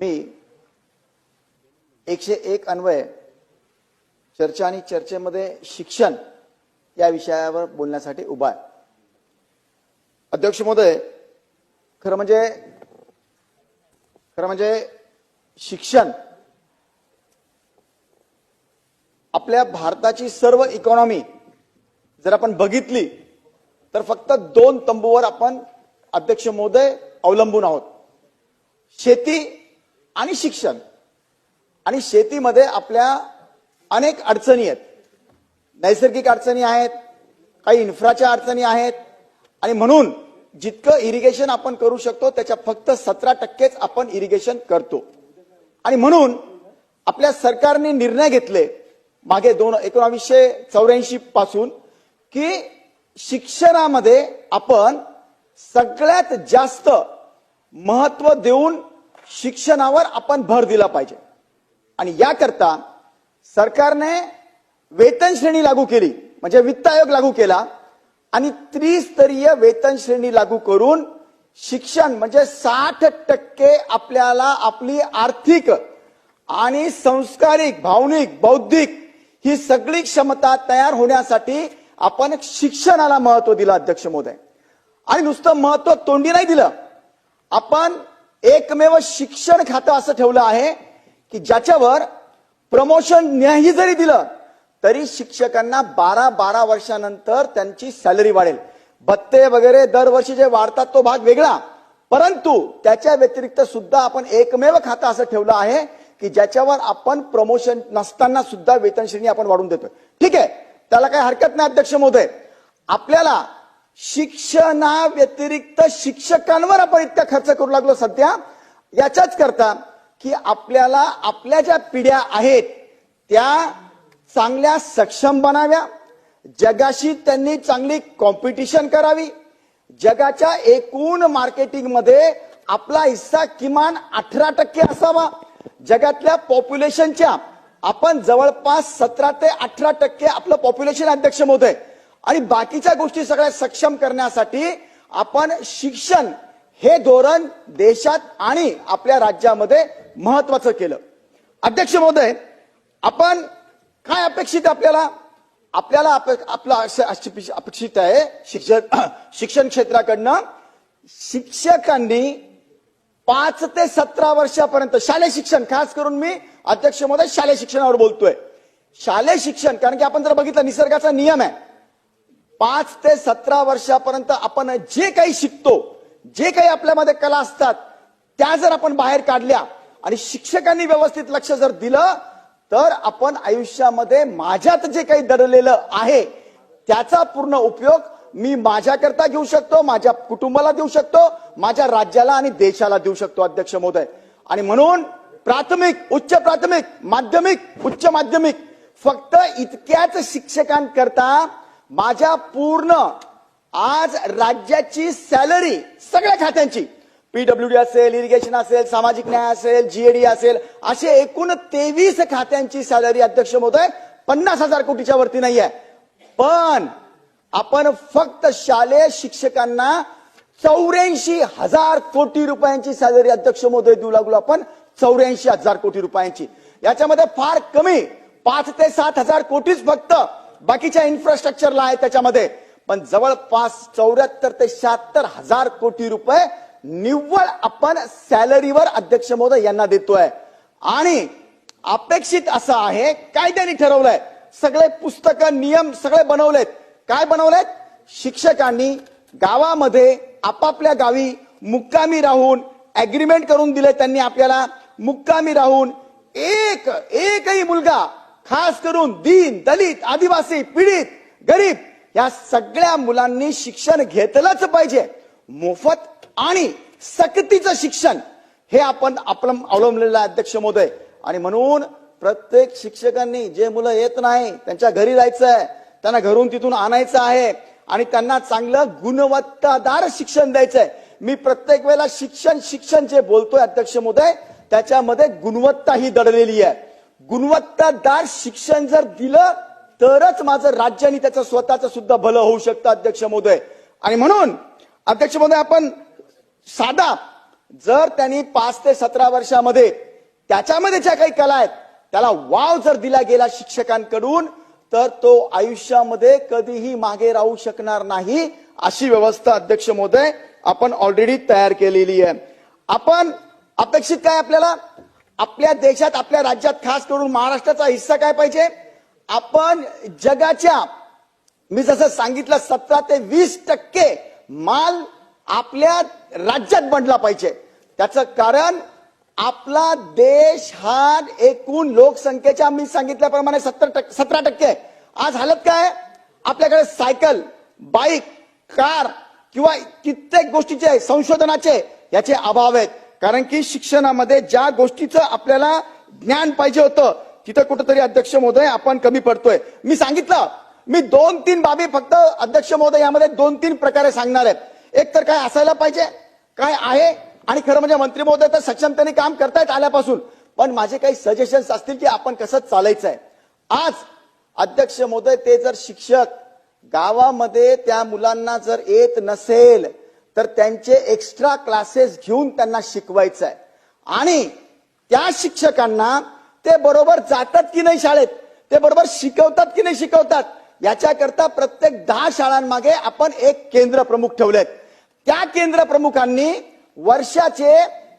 मी एकशे एक अन्वय चर्चा आणि चर्चेमध्ये शिक्षण या विषयावर बोलण्यासाठी उभा आहे. अध्यक्ष महोदय खरं म्हणजे खरं म्हणजे शिक्षण आपल्या भारताची सर्व इकॉनॉमी जर आपण बघितली तर फक्त दोन तंबूवर आपण अध्यक्ष महोदय अवलंबून आहोत. शेती आणि शिक्षण. आणि शेतीमध्ये आपल्या अनेक अडचणी आहेत. नैसर्गिक अडचणी आहेत काही इन्फ्राच्या अडचणी आहेत. आणि म्हणून जितकं इरिगेशन आपण करू शकतो त्याच्या फक्त सतरा टक्केच आपण इरिगेशन करतो. आणि म्हणून आपल्या सरकारने निर्णय घेतले मागे दोन एकोणावीसशे चौऱ्याऐंशी पासून की शिक्षणामध्ये आपण सगळ्यात जास्त महत्त्व देऊन शिक्षणावर आपण भर दिला पाहिजे. आणि याकरता सरकारने वेतन श्रेणी लागू केली म्हणजे वित्त आयोग लागू केला आणि त्रिस्तरीय वेतन श्रेणी लागू करून शिक्षण म्हणजे साठ टक्के आपल्याला आपली आर्थिक आणि संस्कारिक भावनिक बौद्धिक ही सगळी क्षमता तयार होण्यासाठी आपण शिक्षणाला महत्त्व दिलं अध्यक्ष महोदय. आणि नुसतं महत्त्व तोंडी नाही दिलं. आपण एकमेव शिक्षण खातं असं ठेवलं आहे की ज्याच्यावर प्रमोशन न्याही जरी दिलं तरी शिक्षकांना बारा बारा वर्षानंतर त्यांची सॅलरी वाढेल. भत्ते वगैरे दरवर्षी जे वाढतात तो भाग वेगळा. परंतु त्याच्या व्यतिरिक्त सुद्धा आपण एकमेव खातं असं ठेवलं आहे की ज्याच्यावर आपण प्रमोशन नसताना सुद्धा वेतन श्रेणी आपण वाढून देतोय. ठीक आहे? त्याला काही हरकत नाही अध्यक्ष महोदय. आपल्याला शिक्षणा व्यतिरिक्त शिक्षकांवर आपण इतका खर्च करू लागलो सध्या. याच्याच करता की आपल्याला आपल्या ज्या पिढ्या आहेत त्या चांगल्या सक्षम बनाव्या. जगाशी त्यांनी चांगली कॉम्पिटिशन करावी. जगाच्या एकूण मार्केटिंगमध्ये आपला हिस्सा किमान अठरा टक्के असावा. जगातल्या पॉप्युलेशनच्या आपण जवळपास सतरा ते अठरा टक्के आपलं पॉप्युलेशन अध्यक्ष महोदय. आणि बाकीच्या गोष्टी सगळ्या सक्षम करण्यासाठी आपण शिक्षण हे धोरण देशात आणि आपल्या राज्यामध्ये महत्वाचं केलं. अध्यक्ष महोदय आपण काय अपेक्षित आपल्याला? आपल्याला आपलं असं अपेक्षित अपेक्षित आहे शिक्षण शिक्षण क्षेत्राकडनं शिक्षकांनी पाच ते सतरा वर्षापर्यंत शालेय शिक्षण खास करून मी अध्यक्ष महोदय शालेय शिक्षणावर बोलतोय. शालेय शिक्षण कारण की आपण जर बघितलं निसर्गाचा नियम आहे. पाच ते सतरा वर्षापर्यंत आपण जे काही शिकतो जे काही आपल्यामध्ये कला असतात त्या जर आपण बाहेर काढल्या आणि शिक्षकांनी व्यवस्थित लक्ष जर दिलं तर आपण आयुष्यामध्ये माझ्यात जे काही दडलेलं आहे त्याचा पूर्ण उपयोग मी माझ्याकरता घेऊ शकतो माझ्या कुटुंबाला देऊ शकतो माझ्या राज्याला आणि देशाला देऊ शकतो अध्यक्ष महोदय. आणि म्हणून प्राथमिक उच्च प्राथमिक माध्यमिक उच्च माध्यमिक फक्त इतक्याच शिक्षकांकरता माझ्या पूर्ण आज राज्याची सॅलरी सगळ्या खात्यांची. पीडब्ल्यूडी असेल इरिगेशन असेल सामाजिक न्याय असेल जीएडी असेल असे एकूण तेवीस खात्यांची सॅलरी अध्यक्ष महोदय पन्नास हजार कोटीच्या वरती नाही आहे पण आपण फक्त शालेय शिक्षकांना चौऱ्याऐंशी हजार कोटी रुपयांची सॅलरी अध्यक्ष महोदय देऊ लागलो आपण चौऱ्याऐंशी हजार कोटी रुपयांची. याच्यामध्ये फार कमी पाच ते सात हजार कोटीच फक्त बाकीच्या इन्फ्रास्ट्रक्चरला आहे त्याच्यामध्ये. पण जवळपास चौऱ्याहत्तर ते शहात्तर हजार कोटी रुपये निव्वळ आपण सॅलरीवर अध्यक्ष महोदय यांना देतोय. आणि अपेक्षित असं आहे कायद्याने ठरवलंय. सगळे पुस्तकं नियम सगळे बनवलेत. काय बनवलेत? शिक्षकांनी गावामध्ये आपापल्या गावी मुक्कामी राहून अग्रीमेंट करून दिले त्यांनी आपल्याला. मुक्कामी राहून एक एकही मुलगा खास करून दीन दलित आदिवासी पीडित गरीब या सगळ्या मुलांनी शिक्षण घेतलंच पाहिजे. मोफत आणि सक्तीचं शिक्षण हे आपण आपण अवलंबलेलं आहे अध्यक्ष महोदय. आणि म्हणून प्रत्येक शिक्षकांनी जे मुलं येत नाही त्यांच्या घरी जायचं आहे त्यांना घरून तिथून आणायचं आहे आणि त्यांना चांगलं गुणवत्तादार शिक्षण द्यायचंय. मी प्रत्येक वेळेला शिक्षण शिक्षण जे बोलतोय अध्यक्ष महोदय त्याच्यामध्ये गुणवत्ता ही दडलेली आहे. गुणवत्तादार शिक्षण जर दिलं तरच माझं राज्य आणि त्याचं स्वतःचं सुद्धा भलं होऊ शकतं अध्यक्ष महोदय. आणि म्हणून अध्यक्ष महोदय आपण साधा जर त्यांनी पाच ते सतरा वर्षामध्ये त्याच्यामध्ये ज्या काही कला आहेत त्याला वाव जर दिला गेला शिक्षकांकडून तर तो आयुष्यामध्ये कधीही मागे राहू शकणार नाही अशी व्यवस्था अध्यक्ष महोदय आपण ऑलरेडी तयार केलेली आहे. आपण अपेक्षित काय आपल्याला? आपल्या देशात आपल्या राज्यात खास करून महाराष्ट्राचा हिस्सा काय पाहिजे? आपण जगाच्या मी जसं सांगितलं सतरा ते वीस टक्के माल आपल्या राज्यात बनला पाहिजे. त्याचं कारण आपला देश हा एकूण लोकसंख्येच्या मी सांगितल्याप्रमाणे सत्तर टक्के सतरा टक्के. आज हालत काय? आपल्याकडे सायकल बाईक कार किंवा कित्येक गोष्टीचे संशोधनाचे याचे अभाव आहेत. कारण की शिक्षणामध्ये ज्या गोष्टीचं आपल्याला ज्ञान पाहिजे होतं तिथं कुठंतरी अध्यक्ष महोदय आपण कमी पडतोय. मी सांगितलं मी दोन तीन बाबी फक्त अध्यक्ष महोदय यामध्ये दोन तीन प्रकारे सांगणार आहेत. एक तर काय असायला पाहिजे काय आहे आणि खरं म्हणजे मंत्री महोदय तर सक्षमतेने काम करतायत आल्यापासून. पण माझे काही सजेशन्स असतील की आपण कसं चालायचं आहे आज अध्यक्ष महोदय ते जर शिक्षक गावामध्ये त्या मुलांना जर येत नसेल तर त्यांचे एक्स्ट्रा क्लासेस घेऊन त्यांना शिकवायचं आहे आणि त्या शिक्षकांना ते बरोबर जातात की नाही शाळेत? ते बरोबर शिकवतात की नाही शिकवतात? याच्याकरता प्रत्येक दहा शाळांमागे आपण एक केंद्र प्रमुख ठेवलेत. त्या केंद्र प्रमुखांनी वर्षाचे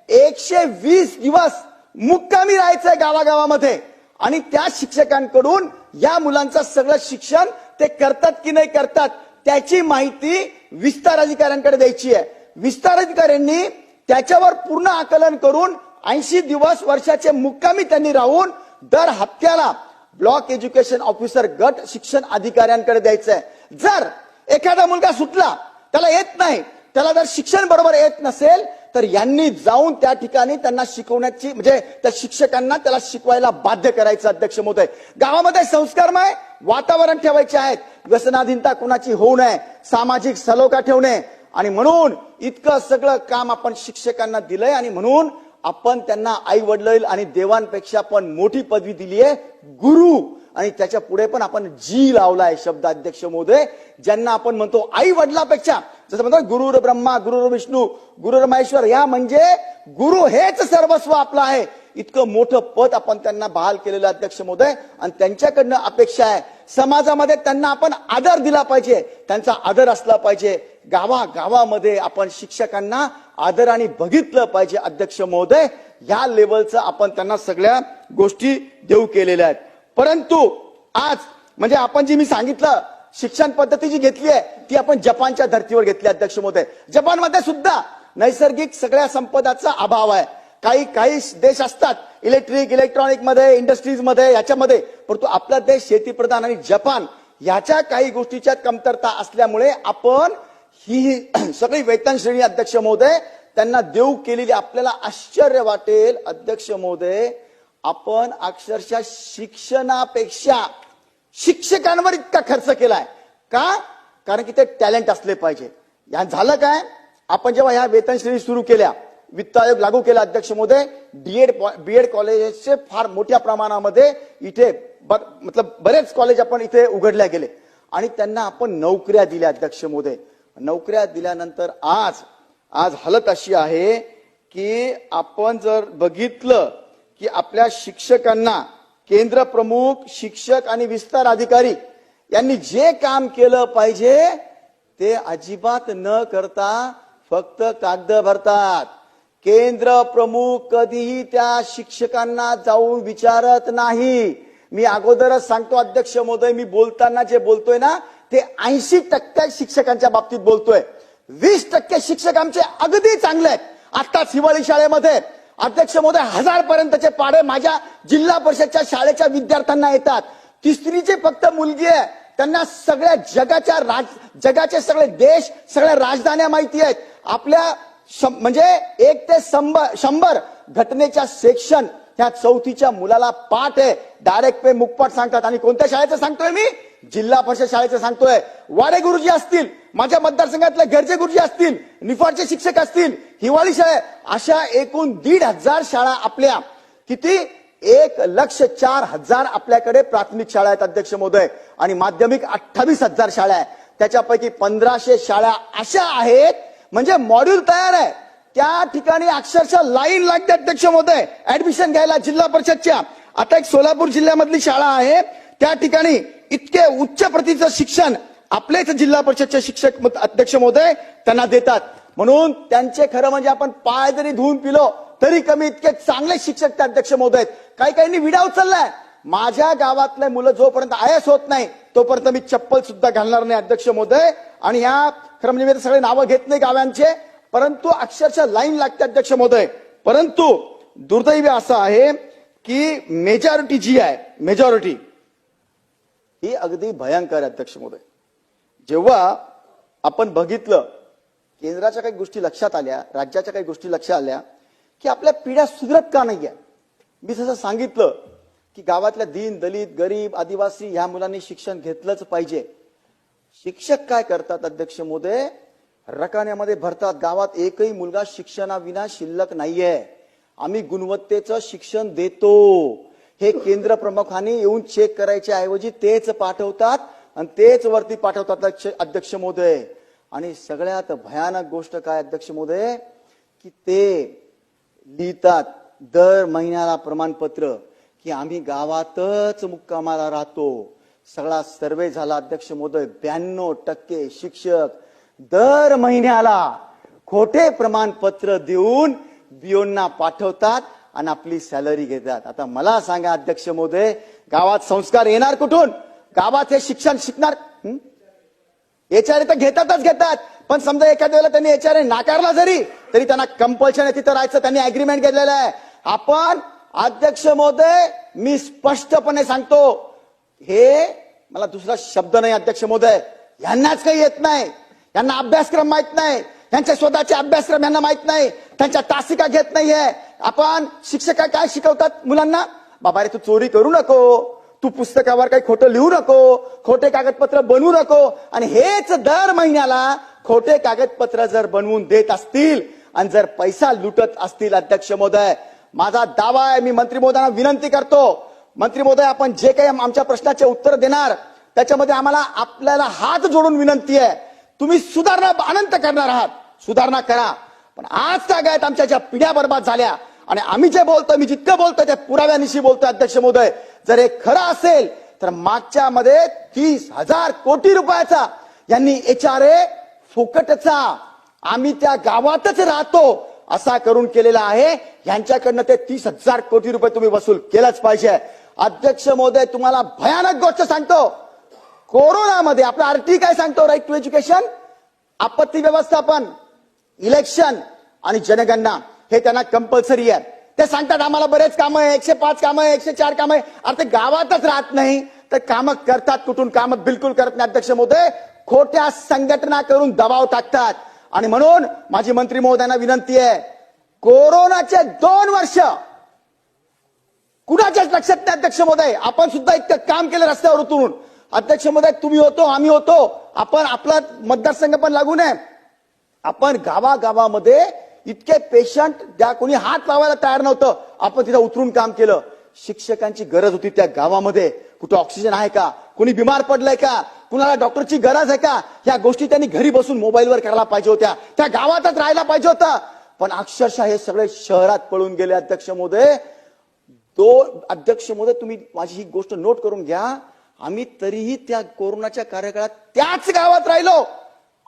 एकशे वीस दिवस मुक्कामी राहायचंय गावागावामध्ये. आणि त्या शिक्षकांकडून या मुलांचं सगळं शिक्षण ते करतात की नाही करतात त्याची माहिती विस्तार अधिकाऱ्यांकडे द्यायची आहे. विस्तार अधिकाऱ्यांनी त्याच्यावर पूर्ण आकलन करून ऐंशी दिवस वर्षाचे मुक्कामी त्यांनी राहून दर हप्त्याला ब्लॉक एज्युकेशन ऑफिसर गट शिक्षण अधिकाऱ्यांकडे द्यायचं आहे जर एखादा मुलगा सुटला त्याला येत नाही त्याला जर शिक्षण बरोबर येत नसेल तर यांनी जाऊन त्या ठिकाणी त्यांना शिकवण्याची म्हणजे त्या शिक्षकांना त्याला शिकवायला बाध्य करायचं अध्यक्ष महोदय. गावामध्ये संस्कारमय वातावरण ठेवायचे आहेत. व्यसनाधीनता कुणाची होऊ नये सामाजिक सलोखा ठेवणे. आणि म्हणून इतकं सगळं काम आपण शिक्षकांना दिलंय आणि म्हणून आपण त्यांना आई वडील आणि देवांपेक्षा पण मोठी पदवी दिली आहे गुरु. आणि त्याच्या पुढे पण आपण जी लावलाय शब्द अध्यक्ष मोदय ज्यांना आपण म्हणतो आई वडिलापेक्षा जसं म्हणतो गुरुर ब्रह्मा गुरुर विष्णू गुरुर महेश्वर या म्हणजे गुरु हेच सर्वस्व आपलं आहे. इतकं मोठं पद आपण त्यांना बहाल केलेलं अध्यक्ष मोदय आणि त्यांच्याकडनं अपेक्षा आहे. समाजामध्ये त्यांना आपण आदर दिला पाहिजे. त्यांचा आदर असला पाहिजे. गावा गावामध्ये आपण शिक्षकांना आदराने बघितलं पाहिजे अध्यक्ष महोदय या लेवलचं आपण त्यांना सगळ्या गोष्टी देऊ केलेल्या आहेत. परंतु आज म्हणजे आपण जी मी सांगितलं शिक्षण पद्धती जी घेतली आहे ती आपण जपानच्या धर्तीवर घेतली अध्यक्ष महोदय. जपानमध्ये सुद्धा नैसर्गिक सगळ्या संपदाचा अभाव आहे. काही काही देश असतात इलेक्ट्रिक इलेक्ट्रॉनिकमध्ये इंडस्ट्रीजमध्ये याच्यामध्ये परंतु आपला देश शेतीप्रधान आणि जपान याच्या काही गोष्टीच्या कमतरता असल्यामुळे आपण ही सगळी वेतन श्रेणी अध्यक्ष महोदय त्यांना देऊ केलेली आपल्याला आश्चर्य वाटेल अध्यक्ष महोदय. आपण अक्षरशः शिक्षणापेक्षा शिक्षकांवर इतका खर्च केलाय. का? कारण की ते टॅलेंट असले पाहिजे. या झालं काय? आपण जेव्हा ह्या वेतन श्रेणी सुरू केल्या वित्त आयोग लागू केला अध्यक्ष महोदय डीएड बीएड कॉलेजचे फार मोठ्या प्रमाणामध्ये इथे ब- मतलब बरेच कॉलेज आपण इथे उघडल्या गेले. आणि त्यांना आपण नोकऱ्या दिल्या अध्यक्ष महोदय नोकऱ्या दिल्यानंतर आज आज हालत अशी आहे की आपण जर बघितलं की आपल्या शिक्षकांना केंद्र प्रमुख शिक्षक आणि विस्तार अधिकारी यांनी जे काम केलं पाहिजे ते अजिबात न करता फक्त कागद भरतात. केंद्र प्रमुख कधीही त्या शिक्षकांना जाऊन विचारत नाही. मी अगोदरच सांगतो अध्यक्ष महोदय मी बोलताना जे बोलतोय ना ते ऐंशी टक्के शिक्षकांच्या बाबतीत बोलतोय. वीस टक्के शिक्षक आमचे अगदी चांगले आहेत. आत्ताच हिवाळी शाळेमध्ये अध्यक्ष महोदय हजार पर्यंतचे पाढे माझ्या जिल्हा परिषदच्या शाळेच्या विद्यार्थ्यांना येतात. तिसरीची फक्त मुलगी आहे. त्यांना सगळ्या जगाच्या राज जगाचे सगळे देश सगळ्या राजधान्या माहिती आहेत. आपल्या शं- म्हणजे एक ते शंभर शंभर घटनेच्या सेक्शन ह्या चौथीच्या मुलाला पाठ आहे. डायरेक्ट पे मुखपाठ सांगतात. आणि कोणत्या शाळेचं सांगतोय मी? जिल्हा परिषद शाळेचं सांगतोय वाडे गुरुजी असतील माझ्या मतदारसंघातले घरचे गुरुजी असतील निफाडचे शिक्षक असतील हिवाळी शाळे अशा एकूण दीड हजार शाळा आपल्या. किती? एक लक्ष चार हजार आपल्याकडे प्राथमिक शाळा आहेत अध्यक्ष महोदय. आणि माध्यमिक अठ्ठावीस हजार शाळा आहे. त्याच्यापैकी पंधराशे शाळा अशा आहेत म्हणजे मॉड्यूल तयार आहे. त्या ठिकाणी अक्षरशः लाईन लागते अध्यक्ष महोदय. ऍडमिशन घ्यायला जिल्हा परिषदच्या. आता एक सोलापूर जिल्ह्यामधली शाळा आहे. त्या ठिकाणी इतके उच्च प्रतीचं शिक्षण आपलेच जिल्हा परिषदचे शिक्षक अध्यक्ष महोदय त्यांना देतात. म्हणून त्यांचे खरं म्हणजे आपण पाय जरी धुवून पिलो तरी कमी इतके चांगले शिक्षक ते अध्यक्ष महोदय आहेत. काही काहींनी विडा उचललाय. माझ्या गावातले मुलं जोपर्यंत आयस होत नाही तोपर्यंत मी चप्पल सुद्धा घालणार नाही अध्यक्ष महोदय. आणि ह्या खरं म्हणजे मी सगळे नावं घेत नाही गावांचे परंतु अक्षरशः लाईन लागते अध्यक्ष महोदय. परंतु दुर्दैवी असं आहे की मेजॉरिटी जी आहे मेजॉरिटी ही अगदी भयंकर अध्यक्ष महोदय. जेव्हा आपण बघितलं केंद्राच्या काही गोष्टी लक्षात आल्या राज्याच्या काही गोष्टी लक्षात आल्या की आपल्या पिढ्या सुधरत का नाहीये मी जसं सांगितलं की गावातल्या दीन दलित गरीब आदिवासी ह्या मुलांनी शिक्षण घेतलंच पाहिजे. शिक्षक काय करतात अध्यक्ष मोदय रकान्यामध्ये भरतात. गावात एकही मुलगा शिक्षणाविना शिल्लक नाहीये. आम्ही गुणवत्तेचं शिक्षण देतो. हे केंद्र प्रमुखांनी येऊन चेक करायच्या ऐवजी तेच पाठवतात आणि तेच वरती पाठवतात अध्यक्ष- मोदय आणि सगळ्यात भयानक गोष्ट काय अध्यक्ष मोदय की ते लिहितात दर महिन्याला प्रमाणपत्र की आम्ही गावातच मुक्कामाला राहतो. सगळा सर्वे झाला अध्यक्ष मोदय ब्याण्णव टक्के शिक्षक दर महिन्याला खोटे प्रमाणपत्र देऊन बियोंना पाठवतात. आणि आपली सॅलरी घेतात. आता मला सांगा अध्यक्ष मोदय गावात संस्कार येणार कुठून? गावात हे शिक्षण शिकणार? हं? एचआरए तर घेतातच घेतात. पण समजा एखाद्या वेळेला त्यांनी एचआरए नाकारला जरी तरी त्यांना कंपल्शन आहे तिथं राहायचं त्यांनी अग्रीमेंट घेतलेलं आहे. आपण अध्यक्ष महोदय मी स्पष्टपणे सांगतो हे मला दुसरा शब्द नाही अध्यक्ष महोदय. यांनाच काही येत नाही. यांना अभ्यासक्रम माहीत नाही. त्यांचे स्वतःचे अभ्यासक्रम यांना माहीत नाही. त्यांच्या तासिका घेत नाहीये. आपण शिक्षक काय शिकवतात मुलांना? बाबा रे तू चोरी करू नको. तू पुस्तकावर काही खोटं लिहू नको. खोटे कागदपत्र बनवू नको. आणि हेच दर महिन्याला खोटे कागदपत्र जर बनवून देत असतील आणि जर पैसा लुटत असतील अध्यक्ष महोदय माझा दावा आहे मी मंत्री महोदयांना विनंती करतो. मंत्री महोदय आपण जे काही आमच्या प्रश्नाचे उत्तर देणार त्याच्यामध्ये आम्हाला आपल्याला हात जोडून विनंती आहे. तुम्ही सुधारणा अनंत करणार आहात. सुधारणा करा. पण आज गायत आमच्या ज्या पिढ्या बर्बाद झाल्या आणि आम्ही जे बोलतो मी जितकं बोलतो त्या पुराव्यानिशी बोलतोय अध्यक्ष महोदय. जर हे खरं असेल तर मागच्या मध्ये तीस हजार कोटी रुपयाचा यांनी एच आर ए फुकटचा आम्ही त्या गावातच राहतो असा करून केलेला आहे. यांच्याकडनं ते तीस हजार कोटी रुपये तुम्ही वसूल केलंच पाहिजे. अध्यक्ष महोदय तुम्हाला भयानक गोष्ट सांगतो. कोरोनामध्ये आपला आरटी काय सांगतो? राईट टू एज्युकेशन आपत्ती व्यवस्थापन इलेक्शन आणि जनगणना. हे त्यांना कंपल्सरी आहे. ते सांगतात आम्हाला बरेच कामं आहे एकशे पाच कामं आहे एकशे चार कामं आहे. अरे ते गावातच राहत नाही. तर कामं करतात कुठून कामं बिलकुल करत नाही. अध्यक्ष महोदय खोट्या संघटना करून दबाव टाकतात. आणि म्हणून माझी मंत्री महोदयांना विनंती आहे कोरोनाचे दोन वर्ष कुणाच्याच लक्षात नाही अध्यक्ष महोदय. आपण सुद्धा इतकं काम केलं रस्त्यावर उतरून. अध्यक्ष महोदय तुम्ही होतो आम्ही होतो. आपण आपला मतदारसंघ पण लागू नये. आपण गावागावामध्ये इतके पेशंट ज्या कोणी हात लावायला तयार नव्हतं. आपण तिथं उतरून काम केलं. शिक्षकांची गरज होती त्या गावामध्ये. कुठं ऑक्सिजन आहे का? कोणी बिमार पडलंय का? कुणाला डॉक्टरची गरज आहे का? या गोष्टी त्यांनी घरी बसून मोबाईलवर करायला पाहिजे होत्या. त्या गावातच राहायला पाहिजे होतं. पण अक्षरशः हे सगळे शहरात पळून गेले अध्यक्ष मोदय तो अध्यक्ष मोदय तुम्ही माझी ही गोष्ट नोट करून घ्या. आम्ही तरीही त्या कोरोनाच्या कार्यकाळात त्याच गावात राहिलो.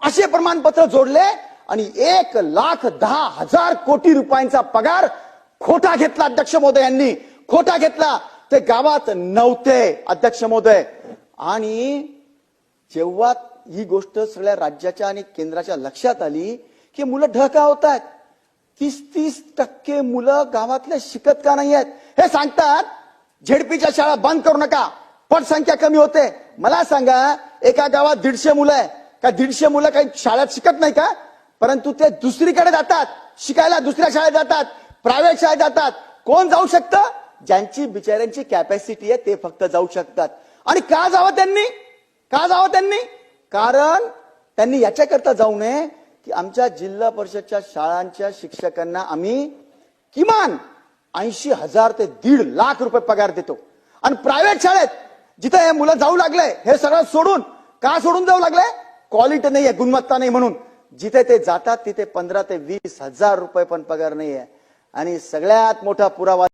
असे प्रमाणपत्र जोडले. आणि एक लाख दहा हजार कोटी रुपयांचा पगार खोटा घेतला अध्यक्ष महोदय यांनी. खोटा घेतला. ते गावात नव्हते अध्यक्ष महोदय. आणि जेव्हा ही गोष्ट सगळ्या राज्याच्या आणि केंद्राच्या लक्षात आली की मुलं ढका होत आहेत तीस तीस टक्के मुलं गावातले शिकत का नाही आहेत? हे सांगतात झेडपीच्या शाळा बंद करू नका. पटसंख्या कमी होते. मला सांगा एका गावात दीडशे मुलं आहे. का दीडशे मुलं काही शाळेत शिकत नाही का? परंतु ते दुसरीकडे जातात शिकायला दुसऱ्या शाळेत जातात प्रायव्हेट शाळेत जातात. कोण जाऊ शकतं? ज्यांची बिचाऱ्यांची कॅपॅसिटी आहे ते फक्त जाऊ शकतात. आणि का जावं त्यांनी? का जावं त्यांनी? कारण त्यांनी याच्याकरता जाऊ नये की आमच्या जिल्हा परिषदच्या शाळांच्या शिक्षकांना आम्ही किमान ऐंशी हजार ते दीड लाख रुपये पगार देतो. आणि प्रायव्हेट शाळेत जिथे हे मुलं जाऊ लागले हे सगळं सोडून का सोडून जाऊ लागले? क्वालिटी नाही आहे गुणवत्ता नाही म्हणून. जिथे ते जातात तिथे पंधरा ते वीस हजार रुपये पण पगार नाही आहे आणि सगळ्यात मोठा पुरावा